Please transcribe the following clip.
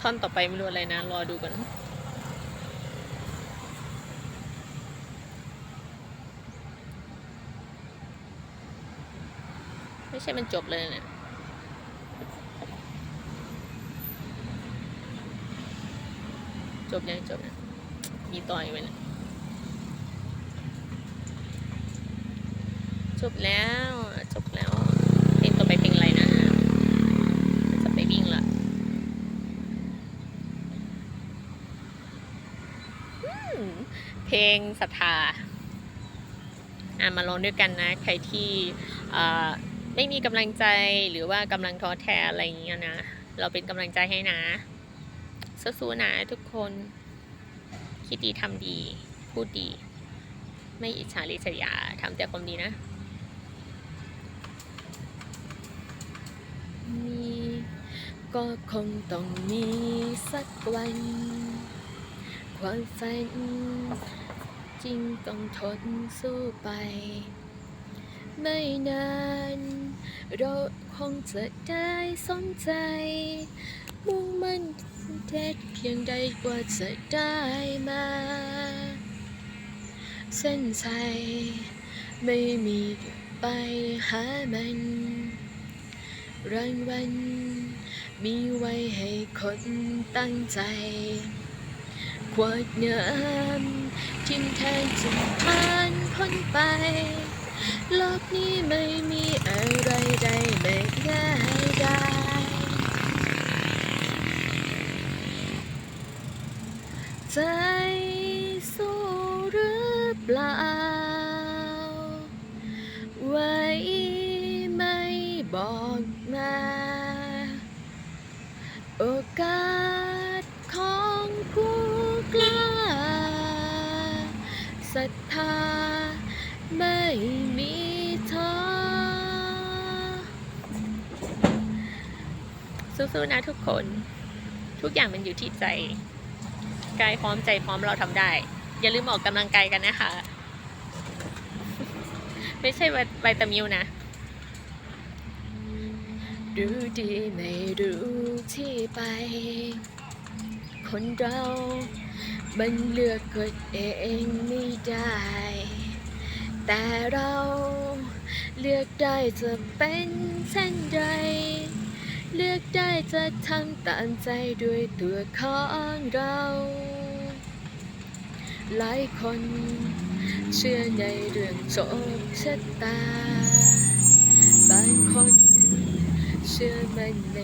ท่อนต่อไปไม่รู้อะไรนะ รอดูกันไม่ใช่มันจบเลยเนี่ยจบยังจบยังมีต่ออีกไหมนี่ยจบแล้ว จบแล้ว เพลงต่อไปเพลงอะไรนะ จะไปวิ่งละอืม เพลงศรัทธาอะมาลองด้วยกันนะ ใครที่ไม่มีกำลังใจหรือว่ากำลังท้อแท้อะไรอย่างเงี้ยนะ เราเป็นกำลังใจให้นะสู้ๆนะทุกคน คิดดีทำดี พูดดี ไม่อิจฉาริษยาทำแต่ความดีนะมีก็คงต้องมีสักวัน ความฝันจริงต้องทนสู้ไป ไม่นานเราคงจะได้สมใจมุ่งมั่นเท็จเพียงใดกว่าจะได้มา เส้นใจไม่มีไปหามันรางวัลมีไว้ให้คนตั้งใจ ขวดน้ำทิมแทงจนผ่านพ้นไป โลกนี้ไม่มีอะไรใดไม่ง่ายได้ใจสู้หรือเปล่า ไว้ไม่บอกมา รัทธาไม่มีท้อสู้ๆนะทุกคน ทุกอย่างมันอยู่ที่ใจ กายพร้อมใจพร้อมเราทำได้ อย่าลืมออกกำลังกายกันนะคะ ไม่ใช่ไวตามิวนะรู้ดีไม่รู้ที่ไป คนเรา มันเลือกกดเองไม่ได้ แต่เราเลือกได้จะเป็นเช่นไรเลือกได้จะทำตามใจด้วยตัวของเรา หลายคนเชื่อในเรื่องโชคชะตา บางคนเชื่อมันใน